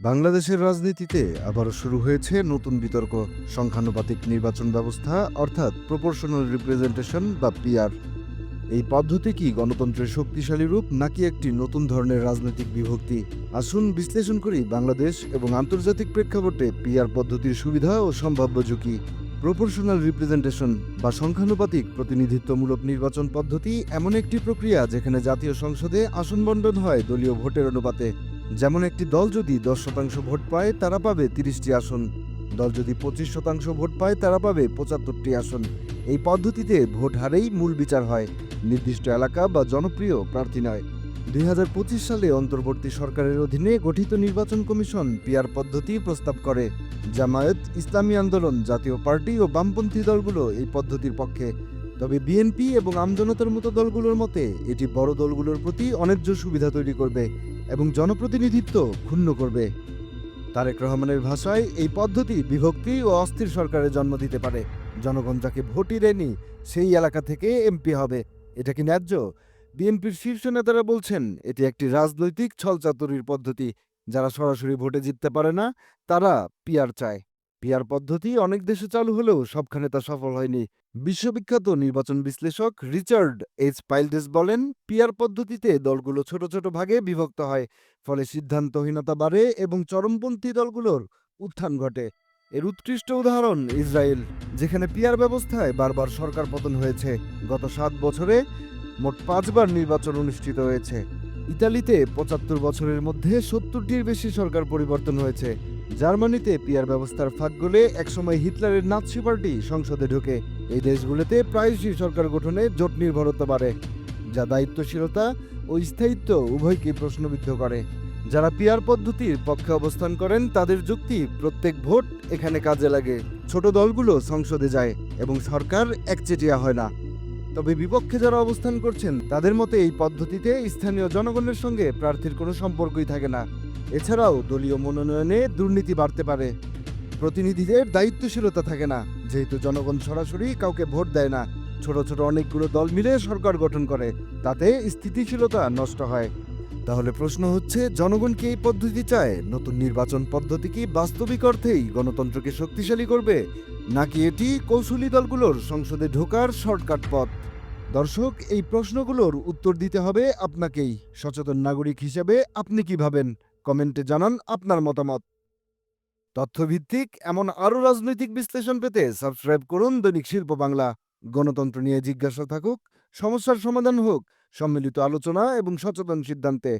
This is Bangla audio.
বাংলাদেশের রাজনীতিতে আবারও শুরু হয়েছে নতুন বিতর্ক, সংখ্যানুপাতিক নির্বাচন ব্যবস্থা, অর্থাৎ প্রপোর্শনাল রিপ্রেজেন্টেশন বা পিআর এই পদ্ধতি কি গণতন্ত্রের শক্তিশালী রূপ নাকি একটি নতুন ধরনের রাজনৈতিক বিভক্তি? আসুন বিশ্লেষণ করি বাংলাদেশ এবং আন্তর্জাতিক প্রেক্ষাপটে পিআর পদ্ধতির সুবিধা ও সম্ভাব্য ঝুঁকি। প্রপোর্শনাল রিপ্রেজেন্টেশন বা সংখ্যানুপাতিক প্রতিনিধিত্বমূলক নির্বাচন পদ্ধতি এমন একটি প্রক্রিয়া যেখানে জাতীয় সংসদে আসন বণ্টন হয় দলীয় ভোটের অনুপাতে। যেমন একটি দল যদি দশ শতাংশ ভোট পায়, তারা পাবে তিরিশটি আসন। দল যদি পঁচিশ শতাংশ ভোট পায়, তারা পাবে পঁচাত্তরটি আসন। এই পদ্ধতিতে ভোট হারেই মূল বিচার হয়। নির্দিষ্ট এলাকা বা জনপ্রিয় প্রার্থী নয়। দুই সালে অন্তর্বর্তী সরকারের অধীনে গঠিত নির্বাচন কমিশন পিয়ার পদ্ধতি প্রস্তাব করে। জামায়াত, ইসলামী আন্দোলন, জাতীয় পার্টি ও বামপন্থী দলগুলো এই পদ্ধতির পক্ষে। তবে বিএনপি এবং আমজনতার মতো দলগুলোর মতে, এটি বড় দলগুলোর প্রতি অন্যায্য সুবিধা তৈরি করবে। এবং জনপ্রতিনিধিত্ব ক্ষুণ্ণ করবে। তারেক রহমানের ভাষায় এই পদ্ধতি বিভক্তি ও অস্থির সরকারের জন্ম দিতে পারে। জনগণ যাকে ভোটই দেয়নি, সেই এলাকা থেকে এমপি হবে। এটা কি ন্যায্য? বিএনপির শীর্ষ নেতারা বলছেন, এটি একটি রাজনৈতিক ছলচাতুরির পদ্ধতি। যারা সরাসরি ভোটে জিততে পারে না, তারা পিয়ার চায়। পিয়ার পদ্ধতি অনেক দেশে চালু হলেও সবখানে তা সফল হয়নি। বিশ্ববিখ্যাত নির্বাচন বিশ্লেষক রিচার্ড এইচ পাইলডেস বলেন পিয়ার পদ্ধতিতে দলগুলো ছোট ছোট ভাগে বিভক্ত হয়, ফলে সিদ্ধান্তহীনতা বাড়ে এবং চরমপন্থী দলগুলোর উত্থান ঘটে। এর উৎকৃষ্ট উদাহরণ ইসরায়েল, যেখানে পিয়ার ব্যবস্থায় বারবার সরকার পতন হয়েছে। গত সাত বছরে মোট পাঁচবার নির্বাচন অনুষ্ঠিত হয়েছে। ইতালিতে পঁচাত্তর বছরের মধ্যে সত্তরটির বেশি সরকার পরিবর্তন হয়েছে। জার্মানিতে পিয়ার ব্যবস্থার ফাঁক গলে একসময় হিটলারের নাৎসি পার্টি সংসদে ঢোকে। এই দেশগুলোতে প্রায়শই সরকার গঠনে জোট নির্ভরতা বাড়ে। যা দায়িত্বশীলতা ও স্থায়িত্ব উভয়কে প্রশ্নবিদ্ধ করে। যারা পিয়ার পদ্ধতির পক্ষে অবস্থান করেন, তাদের যুক্তি প্রত্যেক ভোট এখানে কাজে লাগে। ছোট দলগুলো সংসদে যায় এবং সরকার একচেটিয়া হয় না। তবে বিপক্ষে যারা অবস্থান করছেন, তাদের মতে এই পদ্ধতিতে স্থানীয় জনগণের সঙ্গে প্রার্থীর কোনো সম্পর্কই থাকে না। এছাড়াও দলীয় মনোনয়নে দুর্নীতি বাড়তে পারে। প্রতিনিধিদের দায়িত্বশীলতা থাকে না। যেহেতু জনগণ সরাসরি কাউকে ভোট দেয় না, ছোট ছোট অনেকগুলো দল মিলে সরকার গঠন করে, তাতে স্থিতিশীলতা নষ্ট হয়। তাহলে প্রশ্ন হচ্ছে, জনগণ কি এই পদ্ধতি চায়? নতুন নির্বাচন পদ্ধতি কি বাস্তবিক অর্থেই গণতন্ত্রকে শক্তিশালী করবে? নাকি এটি কৌশলী দলগুলোর সংসদে ঢোকার শর্টকাট পথ? দর্শক, এই প্রশ্নগুলোর উত্তর দিতে হবে আপনাকেই। সচেতন নাগরিক হিসেবে আপনি কি ভাবেন? কমেন্টে জানান আপনার মতামত। তথ্যভিত্তিক এমন আরও রাজনৈতিক বিশ্লেষণ পেতে সাবস্ক্রাইব করুন দৈনিক শিল্প বাংলা। গণতন্ত্র নিয়ে জিজ্ঞাসা থাকুক, সমস্যার সমাধান হোক, সম্মিলিত আলোচনা এবং সচেতন সিদ্ধান্তে